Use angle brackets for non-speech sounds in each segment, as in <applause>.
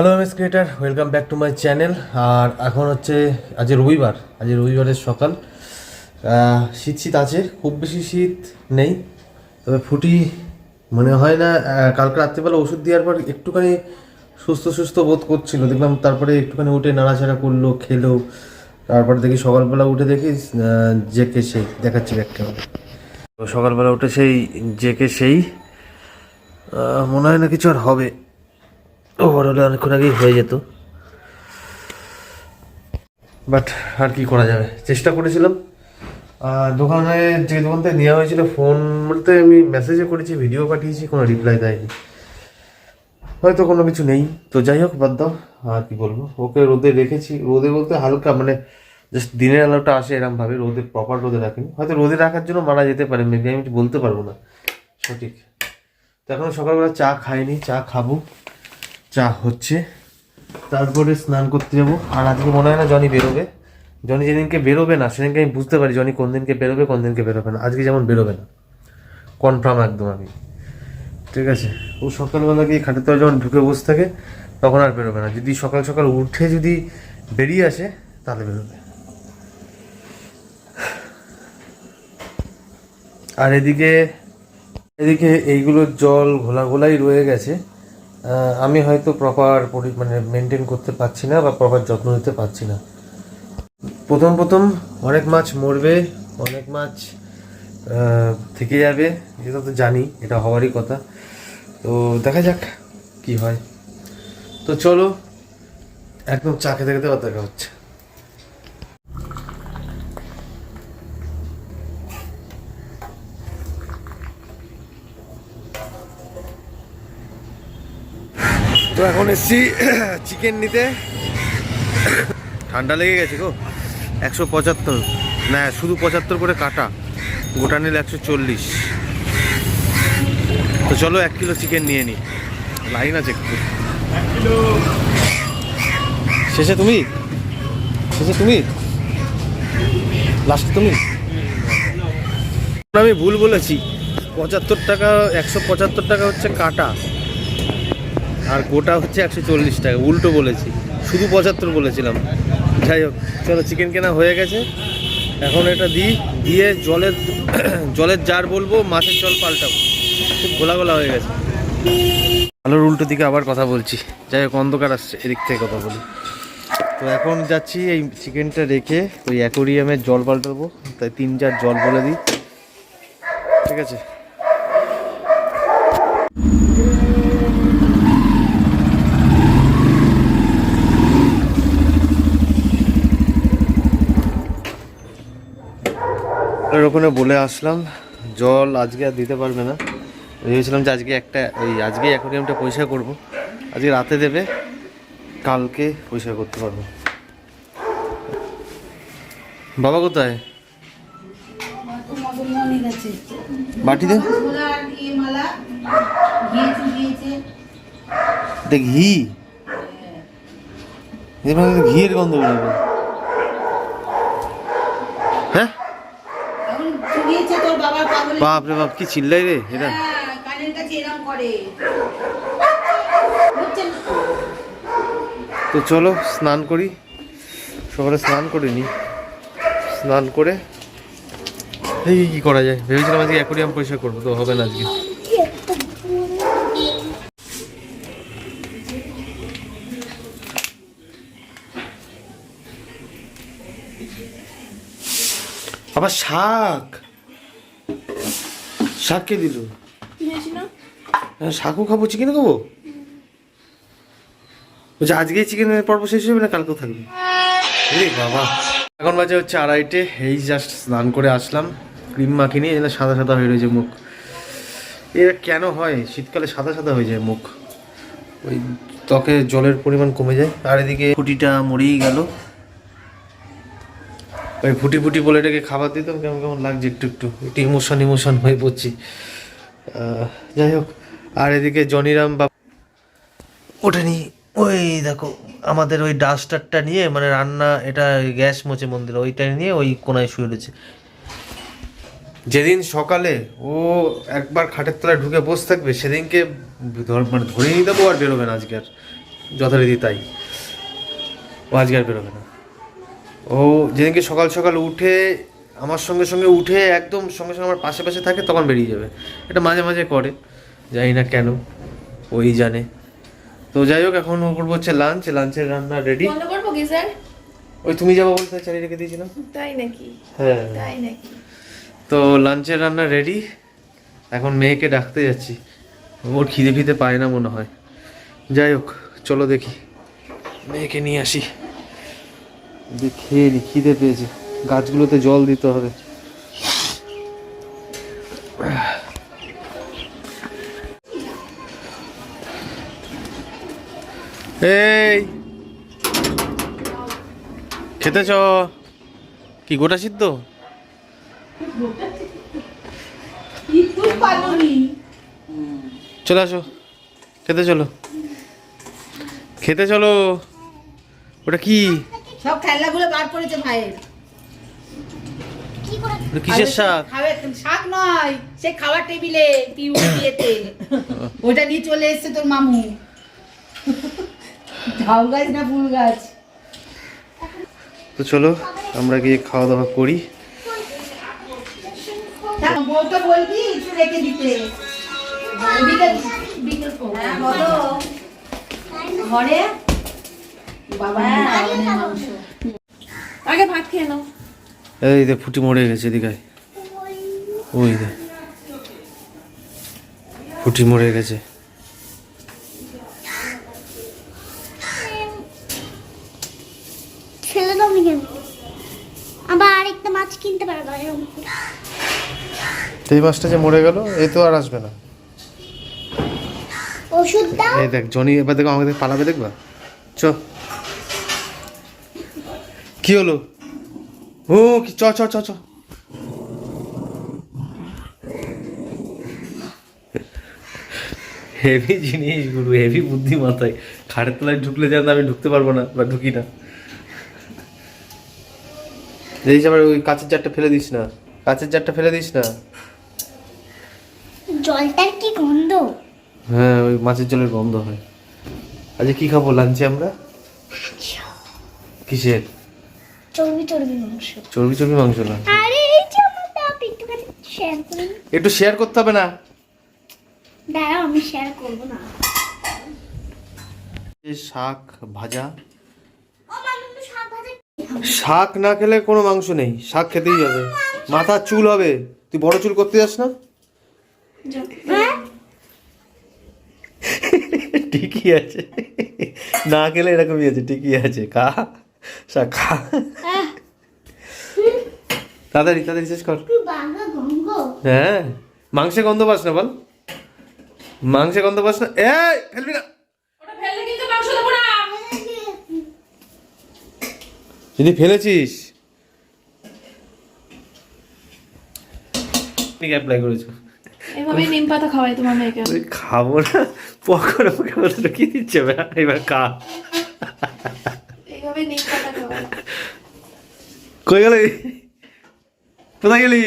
Hello M S creator welcome back to my channel আর এখন হচ্ছে, আজ রবিবার। আজ রবিবারের সকাল। শীত শীত আছে, খুব বেশি শীত নেই। তবে ফুটি মনে হয় না কালকে রাত্রিবেলা ওষুধ দেওয়ার পর একটুখানি সুস্থ সুস্থ বোধ করছিল। দেখলাম তারপরে একটুখানি উঠে নাড়াচাড়া করল, খেলো। তারপরে দেখি সকালবেলা উঠে দেখি জেকে সেই, দেখাচ্ছি ব্যাগটা সকালবেলা উঠে সেই জেকে সেই মনে হয় না কিছু আর হবে। ওভার হলে অনেকক্ষণ আগেই হয়ে যেত। বাট আর কি করা যাবে? চেষ্টা করেছিলাম। দোকানে যে দোকান থেকে নেওয়া হয়েছিল ফোন বলতে আমি মেসেজও করেছি ভিডিও পাঠিয়েছি, কোনো রিপ্লাই দেয়নি। হয়তো কোনো কিছু নেই। তো যাই হোক, বাদ দাও, আর কি বলব? ওকে রোদে রেখেছি। রোদে বলতে হালকা মানে জাস্ট দিনের আলোটা আসে এরকম ভাবে রোদে প্রপার রোদে রাখিনি। হয়তো রোদে রাখার জন্য মারা যেতে পারে মেবি আমি বলতে পারব না। সঠিক। তো এখন সকালবেলা চা খাইনি, চা খাব। চা হচ্ছে। তারপরে স্নান করতে যাব। আর আজকে মনে হয় না জনি বেরোবে। জনি যেদিনকে বেরোবে না, সেদিনকে আমি বুঝতে পারি জনি কোন দিনকে বেরোবে, কোন দিনকে বেরোবে না। আজকে যেমন বেরোবে না। কনফার্ম একদম আমি। ঠিক আছে? ও সকালবেলা গিয়ে খাটের তলায় যখন ঢুকে বসে থাকে, তখন আর বেরোবে না। যদি সকাল সকাল উঠে যদি বেরিয়ে আসে, তাহলে বেরোবে। আর এদিকে এদিকে এইগুলোর জল ঘোলা ঘোলাই রয়ে গেছে। আমি হয়তো প্রপার মানে মেনটেন করতে পারছি না বা প্রপার যত্ন নিতে পারছি না। প্রথম প্রথম অনেক মাছ মরবে, অনেক মাছ থেকে যাবে, এটা তো জানি, এটা হওয়ারই কথা। তো দেখা যাক কি হয়। তো চলো, একদম চাকে খেতে খেতে হচ্ছে। তো এখন এসছি চিকেন নিতে। ঠান্ডা লেগে গেছে গো। একশো পঁচাত্তর। না শুধু পঁচাত্তর করে কাটা। গোটা নিলে একশো চল্লিশ। তো চলো এক কিলো চিকেন নিয়ে নিই লাইন আছে একটু। শেষে তুমি? শেষে তুমি? লাস্ট তুমি? আমি ভুল বলেছি। পঁচাত্তর টাকা একশো পঁচাত্তর টাকা হচ্ছে কাটা। আর গোটা হচ্ছে একশো চল্লিশ টাকা, উল্টো বলেছি, শুধু পঁচাত্তর বলেছিলাম। যাই হোক, চলো চিকেন কেনা হয়ে গেছে। এখন এটা দিই, দিয়ে জলের <coughs> জলের জার বলব, মাছের জল পাল্টাবো। খুব গোলা গোলা হয়ে গেছে। আলোর উল্টো দিকে আবার কথা বলছি। যাই হোক, অন্ধকার আসছে, এদিক থেকে কথা বলি। তো এখন যাচ্ছি, এই চিকেনটা রেখে ওই অ্যাকোরিয়ামের জল পাল্টাবো। তাই তিন চার জল বলে দিই। ঠিক আছে? ওখানে বলে আসলাম, জল আজকে আর দিতে পারবে না। ভেবেছিলাম যে আজকে একটা, ওই আজকে অ্যাকোরিয়ামটা পরিষ্কার করব। আজকে রাতে দেবে, কালকে পরিষ্কার করতে পারব। বাবা কোথায়? মদনমোহনের কাছে বাটি দে রসগোল্লা আর মালা ঘিয়ে চুবিয়েছে দেখ, ঘি। ঘিয়ের গন্ধ বেরোবে হ্যাঁ এখন চুবিয়েছে তোর বাবার পাগলে বাপ রে বাপ কি চিল্লাই রে এটা হ্যাঁ কানের কাছে এরম করে। তো? চলো স্নান করি। সকালে স্নান করে নি। স্নান করে। এই কি করা যায়। ভেবেছিলাম আজকে অ্যাকোরিয়াম পরিষ্কার করব তো হবে না আজকে। আবার শাক। শাক কে দিল? হ্যাঁ, শাকও খাব চিকেন খাব? বলছি আজকেই চিকেনের পর্ব শেষ হবে না কালকেও থাকবে? বাবা। এখন বাজে হচ্ছে আড়াইটে এই জাস্ট স্নান করে আসলাম। ক্রিম মাখি নিয়ে এগুলো সাদা সাদা হয়ে রয়েছে মুখ। এটা কেন হয়? শীতকালে সাদা সাদা হয়ে যায় মুখ। ওই ত্বকে জলের পরিমাণ কমে যায়। আর এদিকে ফুটিটা মরেই গেল। ওই ফুটি ফুটি বলে এটাকে খাবার দিতাম, কেমন কেমন লাগছে একটু একটু। একটু ইমোশন ইমোশন হয়ে পড়ছি। যাই হোক, আর এদিকে জনিরাম বা ওঠেনি। ওই দেখো, আমাদের ওই ডাস্টারটা নিয়ে মানে রান্না, এটা গ্যাস মোচে মন্দির, ওইটা নিয়ে ওই কোনায় শুয়ে রয়েছে। যেদিন সকালে ও একবার খাটের তলায় ঢুকে বসে থাকবে, সেদিনকে মানে ধরে নিয়ে দেবো আর বেরোবে না আজকে আর। যথারীতি তাই। ও আজকে আর বেরোবে না। ও যেদিনকে সকাল সকাল উঠে আমার সঙ্গে সঙ্গে উঠে একদম সঙ্গে সঙ্গে আমার পাশে পাশে থাকে তখন বেরিয়ে যাবে। এটা মাঝে মাঝে করে জানি না কেন ওই জানে। তো যাই হোক এখন করব হচ্ছে লাঞ্চ লাঞ্চের রান্না রেডি ওই তুমি যাব বলতে চালিয়ে রেখে দিয়েছিলাম। তাই নাকি? হ্যাঁ। তাই নাকি? তো লাঞ্চের রান্না রেডি এখন মেয়েকে ডাকতে যাচ্ছি। ওর খিদে ফিদে পায় না মনে হয়। যাই হোক চলো দেখি। মেয়েকে নিয়ে আসি। খেয়ে খিদে পেয়েছে। গাছগুলোতে জল দিতে হবে। এই! খেতে চ কি, গোটা সিদ্ধ? চলে আসো। খেতে চলো। খেতে চলো। ওটা কি? সব খেলনাগুলো বার করেছে ভাইয়ের। কিসের শাক? খাবে শাক নয় সে খাওয়ার টেবিলে পিউ ওটা নিয়ে চলে এসেছে তোর মামু। ঝাউ গাছ না ফুল গাছ? তো চলো আমরা গিয়ে খাওয়া দাওয়া করি বউকে বলবি একটু রেখে দিতে। বিকেল বিকেল হ্যাঁ ঘরে বাবা মাংস আগে ভাত খেয়ে নাও। এই দে ফুটি মরে গেছে এদিকে ওই দে ফুটি মরে গেছে। ছেলে দাও নি কেন আবার আরেকটা মাছ কিনতে পারব এই মাছটা যে মরে গেল এ তো আর আসবে না। ওষুধ দাও। এই দেখ জনি এবার দেখো আমাকে পালাবে দেখবা? চ। কি হলো? ও কি চ চ চ চ। হেভি জিনিস গুরু হেভি বুদ্ধি মাথায়। খাটের তলায় ঢুকলে যেন আমি ঢুকতে পারব না বা ঢুকি না। এই আবার ওই কাঁচের জারটা ফেলে দিস না। কাঁচের জারটা ফেলে দিস না। জলটার কি গন্ধ? হ্যাঁ ওই মাছের জলের গন্ধ হয়। আজকে কি খাব লাঞ্চে আমরা? কিসের? চর্বি চর্বি মাংস। চর্বি চর্বি মাংস না। আরে এই যে আমার দাও একটুখানি শেয়ার করি একটু শেয়ার করতে হবে না। দাঁড়াও আমি শেয়ার করব না। শাক ভাজা। শাক না খেলে কোনো মাংস নেই। শাক খেতেই হবে। মাথার চুল হবে। তুই বড় চুল করতে যাস না? হ্যাঁ? ঠিকই আছে। না খেলে এরকমই আছে। ঠিকই আছে। খা। তাড়াতাড়ি তাড়াতাড়ি শেষ কর। হ্যাঁ মাংসে গন্ধ পাস না বল। মাংসে গন্ধ পাস না। এই ফেলবি না। ওটা ফেললে কিন্তু মাংস দেবো না। যদি ফেলেছিস। অ্যাপ্লাই করেছ? এভাবে নিম পাতা খাওয়াই তোমার মেয়েকে। খাব না। পকোড়া পকোড়া তো কি দিচ্ছে? এবার খা। এইভাবে নিম কই গেলি কোথায় গেলি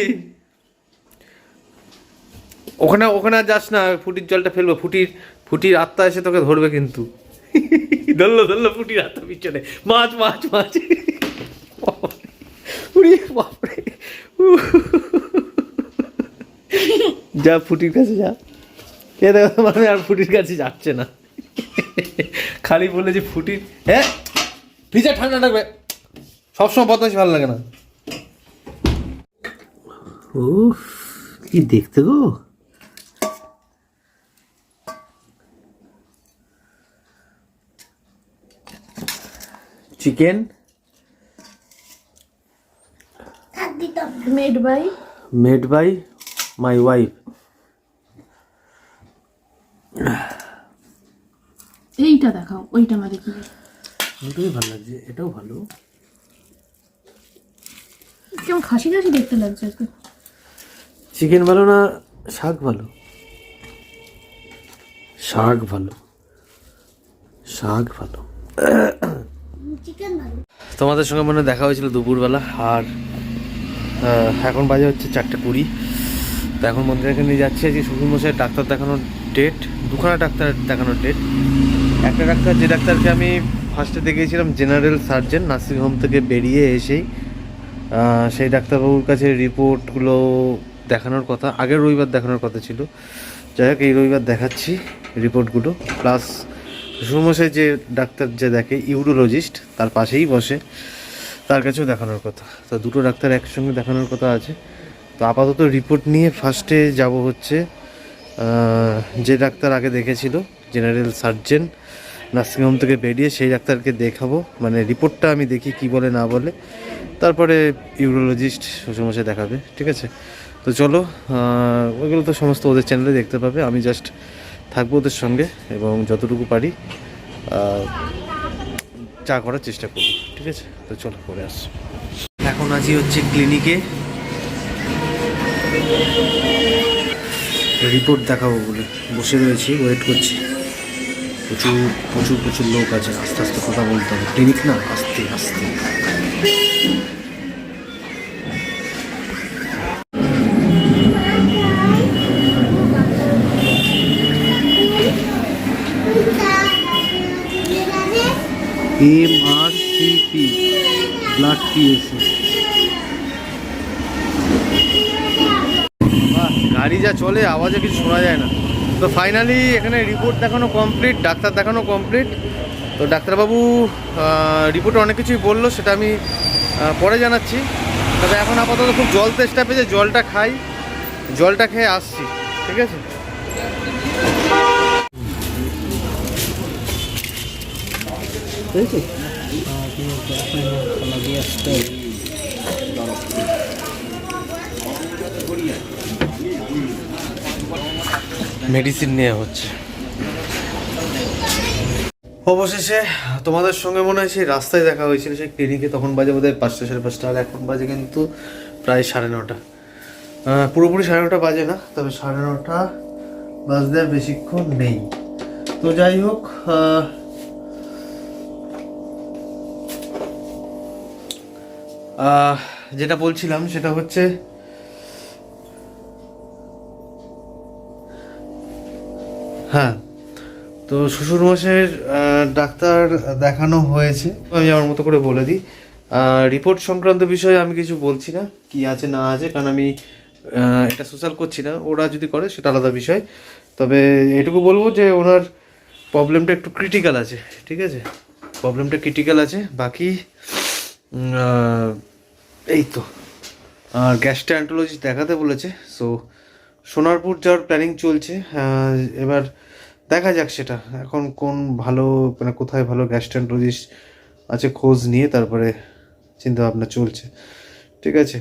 ওখানে ওখানে আর যাস না, ফুটির জলটা ফেলব, ফুটির ফুটির আত্মা এসে তোকে ধরবে কিন্তু। ধরলো ধরলো ফুটির আত্মা পিছনে। মাছ মাছ মাছ। বাপরে। যা ফুটির কাছে যা। এ দেখো মানে আর ফুটির কাছে যাচ্ছে না। খালি বলে যে ফুটির হ্যাঁ? ভিজা ঠান্ডা লাগবে। সবসময় বদমাইশ ভালো লাগে না। ও কি দেখতে গো? Chicken? Made by? Made by my wife. এইটা দেখাও ওইটা মারে কি দুটোই ভালো লাগছে এটাও ভালো। কেমন খাসি খাসি দেখতে লাগছে আজকে। চিকেন ভালো না শাক ভালো? শাক ভালো। শাক ভালো। তোমাদের সঙ্গে মনে দেখা হয়েছিল দুপুরবেলা আর এখন বাজে হচ্ছে চারটে কুড়ি। তো এখন মন্দিরে নিয়ে যাচ্ছি আজকে শ্বশুর মশাই ডাক্তার দেখানোর ডেট দুখানা ডাক্তার দেখানোর ডেট একটা ডাক্তার যে ডাক্তারকে আমি ফার্স্টে দেখিয়েছিলাম জেনারেল সার্জন নার্সিংহোম থেকে বেরিয়ে এসেই সেই ডাক্তারবাবুর কাছে রিপোর্টগুলো দেখানোর কথা, আগের রবিবার দেখানোর কথা ছিল। যাই হোক, এই রবিবার দেখাচ্ছি রিপোর্টগুলো। প্লাস শ্বশুরমশাই যে ডাক্তার যে দেখে, ইউরোলজিস্ট, তার পাশেই বসে, তার কাছেও দেখানোর কথা। তো দুটো ডাক্তার একসঙ্গে দেখানোর কথা আছে। তো আপাতত রিপোর্ট নিয়ে ফার্স্টে যাব হচ্ছে যে ডাক্তার আগে দেখেছিল, জেনারেল সার্জেন, নার্সিংহোম থেকে বেরিয়ে সেই ডাক্তারকে দেখাবো। মানে রিপোর্টটা আমি দেখি কি বলে, না বলে। তারপরে ইউরোলজিস্ট শ্বশুরমশাই দেখাবে, ঠিক আছে? তো চলো ওইগুলো তো সমস্ত ওদের চ্যানেলে দেখতে পাবে, আমি জাস্ট থাকব ওদের সঙ্গে এবং যতটুকু পারি চা করার চেষ্টা করব, ঠিক আছে? তো চলো, পরে আস এখন আজই হচ্ছে ক্লিনিকে রিপোর্ট দেখাবো বলে বসে রয়েছি ওয়েট করছি। প্রচুর প্রচুর প্রচুর লোক আছে, আস্তে আস্তে কথা বলতে হবে। ক্লিনিক না, আস্তে আস্তে। M R C P blood PSA. গাড়ি যা চলে, আওয়াজে কিছু শোনা যায় না। তো ফাইনালি এখানে রিপোর্ট দেখানো কমপ্লিট ডাক্তার দেখানো কমপ্লিট তো ডাক্তারবাবু রিপোর্টে অনেক কিছুই বলল, সেটা আমি পরে জানাচ্ছি। তবে এখন আপাতত খুব জল তেষ্টা পেয়েছে, জলটা খাই, জলটা খেয়ে আসছি, ঠিক আছে? মেডিসিন নেওয়া হচ্ছে। অবশেষে তোমাদের সঙ্গে মনে হয় সেই রাস্তায় দেখা হয়েছিল সেই ক্লিনিকে তখন বাজে বোধ হয় পাঁচটা সাড়ে পাঁচটা আর এখন বাজে কিন্তু প্রায় সাড়ে নটা। পুরোপুরি সাড়ে নটা বাজে না তবে সাড়ে নটা বাজতে বেশিক্ষণ নেই। তো যাই হোক যেটা বলছিলাম সেটা হচ্ছে হ্যাঁ তো শ্বশুরমশাইয়ের ডাক্তার দেখানো হয়েছে। আমি আমার মতো করে বলে দিই। রিপোর্ট সংক্রান্ত বিষয়ে আমি কিছু বলছি না, কি আছে না আছে, কারণ আমি এটা সোশ্যাল করছি না। ওরা যদি করে, সেটা আলাদা বিষয়। তবে এটুকু বলব যে ওনার প্রবলেমটা একটু ক্রিটিক্যাল আছে, ঠিক আছে? প্রবলেমটা ক্রিটিক্যাল আছে। বাকি এই তো। আর গ্যাস্ট্রান্টোলজি দেখাতে বলেছে সো সোনারপুর যাওয়ার প্ল্যানিং চলছে এবার দেখা যাক সেটা, এখন কোন ভালো মানে কোথায় ভালো গ্যাস্ট্রান্টোলজিস্ট আছে খোঁজ নিয়ে তারপরে চিন্তা ভাবনা চলছে। ঠিক আছে?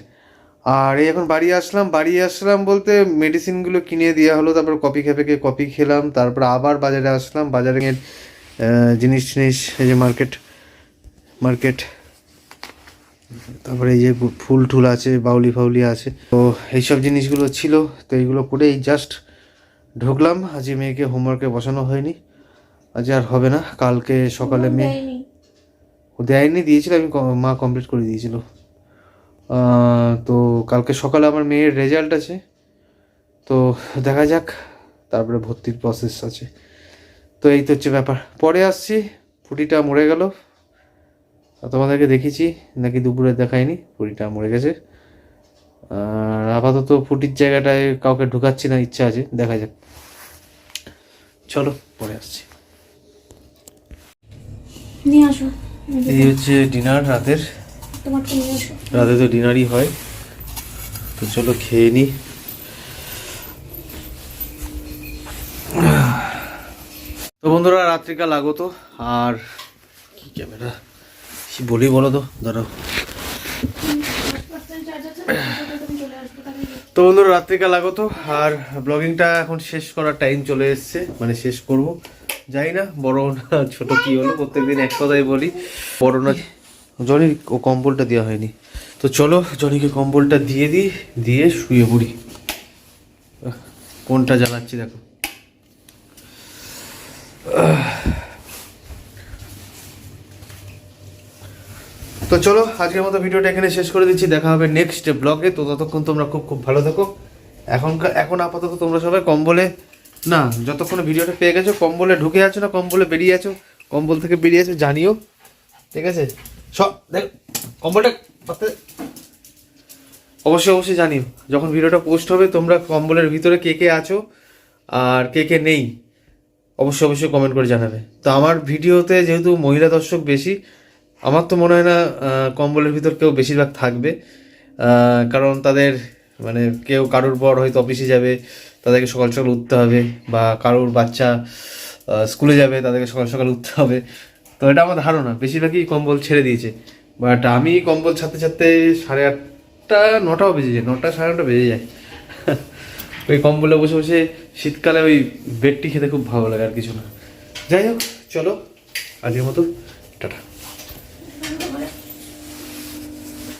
আর এই এখন বাড়ি আসলাম বাড়ি আসলাম বলতে মেডিসিনগুলো কিনে দেওয়া হলো, তারপর কপি খেপে গিয়ে কপি খেলাম, তারপর আবার বাজারে আসলাম, বাজারে জিনিস টিনিস এই যে মার্কেট মার্কেট তারপরে এই যে ফুল টুল আছে বাউলি ফাউলি আছে তো এইসব জিনিসগুলো ছিল তো এইগুলো করে এই জাস্ট ঢুকলাম। আজকে মেয়েকে হোমওয়ার্কে বসানো হয়নি। আজ আর হবে না কালকে সকালে মেয়ে ও দেয়নি দিয়েছিল আমি মা কমপ্লিট করে দিয়েছিল। তো কালকে সকালে আমার মেয়ের রেজাল্ট আছে। তো দেখা যাক তারপরে ভর্তির প্রসেস আছে। তো এই তো হচ্ছে ব্যাপার। পরে আসছি ফুটিটা মরে গেল। তোমাদেরকে দেখেছি নাকি দুপুরে দেখায়নি ফুটিটা মরে গেছে। আর আপাতত ফুটির জায়গাটায় কাউকে ঢুকাচ্ছি না ইচ্ছা আছে দেখা যাক। চলো পরে আসছি। নিয়ে আসো। এই হচ্ছে ডিনার রাতের। রাতে তো ডিনারই হয়। তো চলো খেয়ে নিই তো বন্ধুরা রাত্রিকাল আগত। আর কি ক্যামেরা? কি বলি বলো তো? দাঁড়াও। তো বন্ধুরা, রাত্রিকাল আগত, আর ব্লগিংটা এখন শেষ করার টাইম চলে এসছে মানে শেষ করব। যাই না, বড় না ছোট কি হলো, প্রত্যেকদিন এক কথাই বলি। বড় না, জনির ও কম্বলটা দেওয়া হয়নি। তো চলো, জনিকে কম্বলটা দিয়ে দিই, দিয়ে শুয়ে পড়ি। কোনটা জ্বালাচ্ছি দেখো। তো চলো, আজকের মতো ভিডিওটা এখানে শেষ করে দিচ্ছি। দেখা হবে নেক্সট ব্লগে তো ততক্ষণ তোমরা খুব খুব ভালো থেকো। এখনকার এখন আপাতত তোমরা সবাই কম্বলে না, যতক্ষণ ভিডিওটা পেয়ে গেছো, কম্বলে ঢুকে আছো না, কম্বলে বেরিয়ে আছো, কম্বল থেকে বেরিয়ে আছো, জানিও। ঠিক আছে? সব দেখ, কম্বলটা অবশ্যই অবশ্যই জানিও। যখন ভিডিওটা পোস্ট হবে, তোমরা কম্বলের ভিতরে কে কে আছো আর কে কে নেই, অবশ্যই অবশ্যই কমেন্ট করে জানাবে। তো আমার ভিডিওতে যেহেতু মহিলা দর্শক বেশি আমার তো মনে হয় না কম্বলের ভিতর কেউ বেশিরভাগ থাকবে। কারণ তাদের মানে কেউ কারোর পর হয়তো অফিসে যাবে, তাদেরকে সকাল সকাল উঠতে হবে বা কারোর বাচ্চা স্কুলে যাবে, তাদেরকে সকাল সকাল উঠতে হবে। তো এটা আমার ধারণা, বেশিরভাগই কম্বল ছেড়ে দিয়েছে। বাট আমি কম্বল ছাড়তে ছাড়তে সাড়ে আটটা নটাও বেজে যায়, নটা সাড়ে নটা বেজে যায়। ওই কম্বলে বসে বসে শীতকালে ওই বেডটি খেতে খুব ভালো লাগে আর কিছু না। যাই হোক, চলো, আজকের মতো, টাটা।